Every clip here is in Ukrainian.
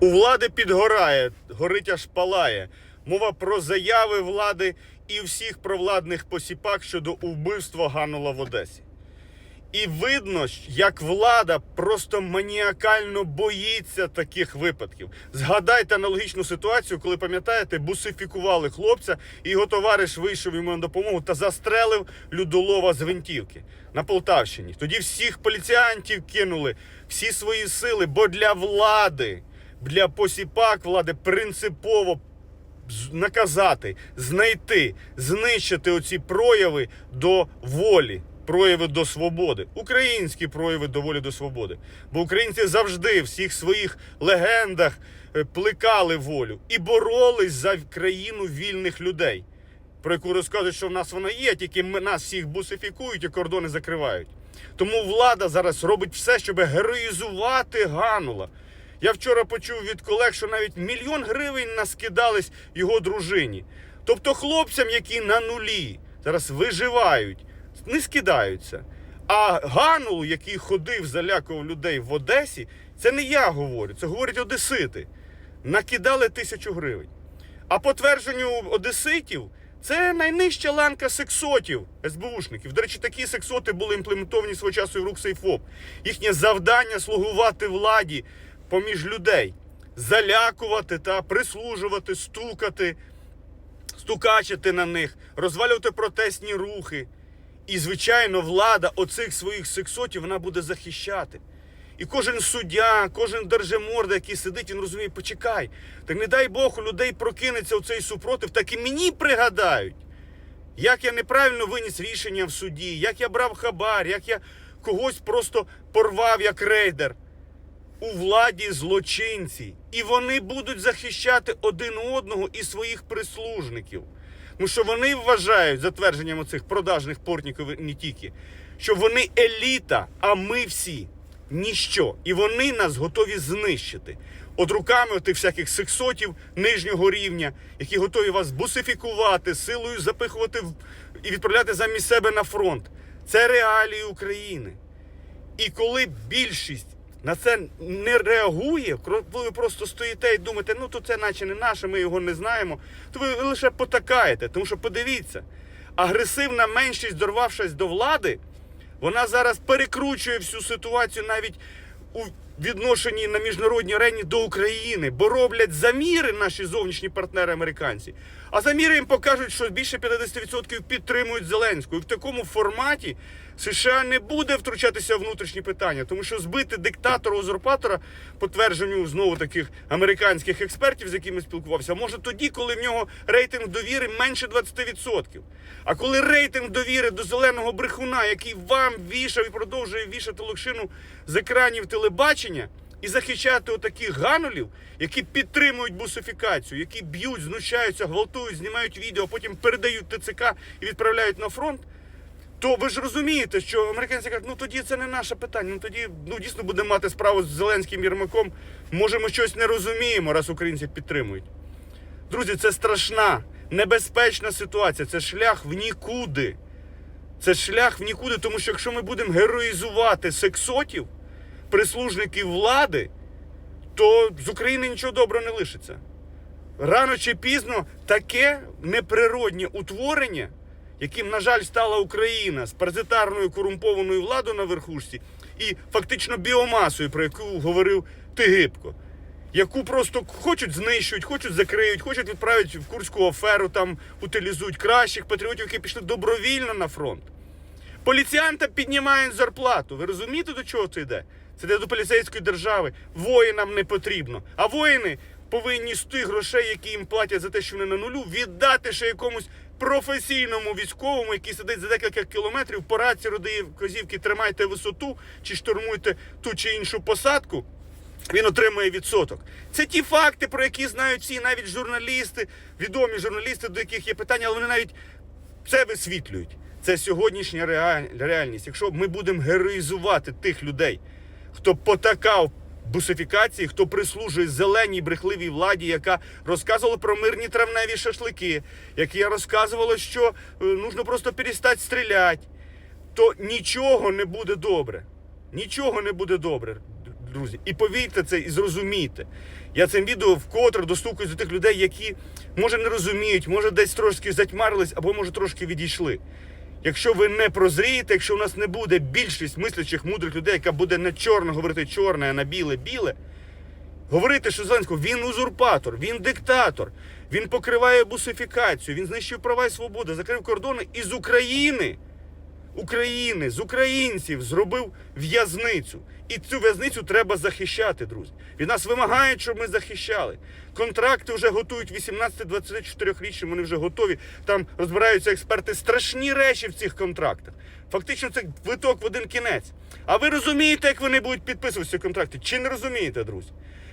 У влади підгорає, горить аж палає. Мова про заяви влади і всіх провладних посіпак щодо вбивства Ганула в Одесі. І видно, як влада просто маніакально боїться таких випадків. Згадайте аналогічну ситуацію, коли пам'ятаєте, бусифікували хлопця, і його товариш вийшов йому на допомогу та застрелив людолова з гвинтівки на Полтавщині. Тоді всіх поліціянтів кинули, всі свої сили, бо для влади, для посіпак влади принципово наказати, знайти, знищити оці прояви до волі, прояви до свободи, українські прояви до волі до свободи. Бо українці завжди в всіх своїх легендах е, плекали волю і боролись за країну вільних людей, про яку розказують, що в нас вона є, тільки ми нас всіх бусифікують і кордони закривають. Тому влада зараз робить все, щоб героїзувати Ганула. Я вчора почув від колег, що навіть мільйон гривень наскидались його дружині. Тобто хлопцям, які на нулі зараз виживають, не скидаються. А Ганул, який ходив, залякував людей в Одесі, це не я говорю, це говорять одесити. Накидали тисячу гривень. А по твердженню одеситів, це найнижча ланка сексотів СБУшників. До речі, такі сексоти були імплементовані свого часу і в рук Сейфоп. Їхнє завдання слугувати владі поміж людей, залякувати та прислужувати, стукати, стукачити на них, розвалювати протестні рухи. І, звичайно, влада оцих своїх сексотів вона буде захищати. І кожен суддя, кожен держиморда, який сидить, він розуміє, почекай. Так не дай Бог, у людей прокинеться оцей супротив, так і мені пригадають, як я неправильно виніс рішення в суді, як я брав хабар, як я когось просто порвав як рейдер. У владі злочинці, і вони будуть захищати один одного і своїх прислужників. Тому що вони вважають, за твердженням оцих продажних портників не тільки, що вони еліта, а ми всі ніщо. І вони нас готові знищити. От руками тих всяких сексотів нижнього рівня, які готові вас бусифікувати, силою запихувати і відправляти замість себе на фронт. Це реалії України. І коли більшість на це не реагує, ви просто стоїте і думаєте, ну то це наче не наше, ми його не знаємо, то ви лише потакаєте. Тому що подивіться, агресивна меншість, дорвавшись до влади, вона зараз перекручує всю ситуацію навіть у відношенні на міжнародній арені до України, бо роблять заміри наші зовнішні партнери американці. А заміри їм покажуть, що більше 50% підтримують Зеленську. І в такому форматі США не буде втручатися в внутрішні питання, тому що збити диктатора узурпатора, по твердженню знову таких американських експертів, з якими спілкувався, може тоді, коли в нього рейтинг довіри менше 20%. А коли рейтинг довіри до зеленого брехуна, який вам вішав і продовжує вішати локшину з екранів телебачення, і захищати отаких ганулів, які підтримують бусифікацію, які б'ють, знущаються, гвалтують, знімають відео, потім передають ТЦК і відправляють на фронт. То ви ж розумієте, що американці кажуть, ну тоді це не наше питання. Ну тоді ну дійсно будемо мати справу з Зеленським Єрмаком. Може, ми щось не розуміємо, раз українці підтримують. Друзі, це страшна, небезпечна ситуація. Це шлях в нікуди. Це шлях в нікуди, тому що якщо ми будемо героїзувати сексотів, прислужників влади, то з України нічого доброго не лишиться. Рано чи пізно таке неприроднє утворення, яким, на жаль, стала Україна з паразитарною корумпованою владою на верхушці і фактично біомасою, про яку говорив Тигибко, яку просто хочуть знищують, хочуть закриють, хочуть відправити в курську аферу, там утилізують кращих патріотів, які пішли добровільно на фронт. Поліціянтам піднімають зарплату. Ви розумієте, до чого це йде? Це йде до поліцейської держави. Воїнам не потрібно. А воїни повинні з тих грошей, які їм платять за те, що вони на нулю, віддати ще якомусь професійному військовому, який сидить за декілька кілометрів, по рації родиє вказівки, тримайте висоту чи штурмуйте ту чи іншу посадку. Він отримує відсоток. Це ті факти, про які знають всі, навіть журналісти, відомі журналісти, до яких є питання, але вони навіть це висвітлюють. Це сьогоднішня реаль- реальність. Якщо ми будемо героїзувати тих людей, хто потакав бусифікації, хто прислужує зеленій брехливій владі, яка розказувала про мирні травневі шашлики, яка розказувала, що е, нужно просто перестати стріляти, то нічого не буде добре. Нічого не буде добре, друзі. І повірте це, і зрозумійте. Я цим відео вкотре достукуюсь до тих людей, які може не розуміють, може десь трошки затьмарились, або може трошки відійшли. Якщо ви не прозрієте, якщо у нас не буде більшість мислячих мудрих людей, яка буде не чорно говорити чорне, а на біле біле, говорити, що Зеленського він узурпатор, він диктатор, він покриває бусифікацію, він знищив права і свободи, закрив кордони із України, України, з українців зробив в'язницю. І цю в'язницю треба захищати, друзі. Від нас вимагають, щоб ми захищали. Контракти вже готують 18-24-річні, вони вже готові. Там розбираються експерти. Страшні речі в цих контрактах. Фактично, це квиток в один кінець. А ви розумієте, як вони будуть підписувати ці контракти? Чи не розумієте, друзі?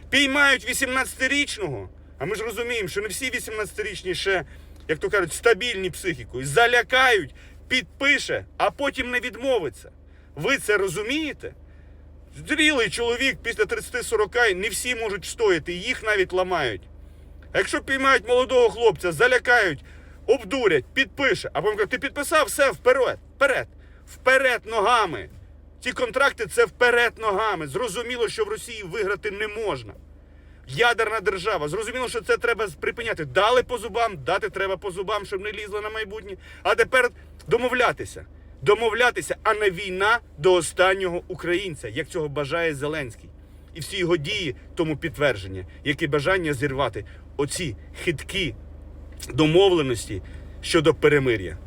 Піймають 18-річного, а ми ж розуміємо, що не всі 18-річні ще, як то кажуть, стабільні психікою. Залякають, підпише, а потім не відмовиться. Ви це розумієте? Зрілий чоловік після 30-40 не всі можуть стояти, їх навіть ламають. А якщо піймають молодого хлопця, залякають, обдурять, підпише, а потім кажуть, ти підписав, все, вперед, вперед, вперед ногами. Ці контракти це вперед ногами. Зрозуміло, що в Росії виграти не можна. Ядерна держава. Зрозуміло, що це треба припиняти. Дали по зубам, дати треба по зубам, щоб не лізли на майбутнє. А тепер домовлятися. Домовлятися, а не війна до останнього українця, як цього бажає Зеленський. І всі його дії тому підтвердження, як і бажання зірвати оці хиткі домовленості щодо перемир'я.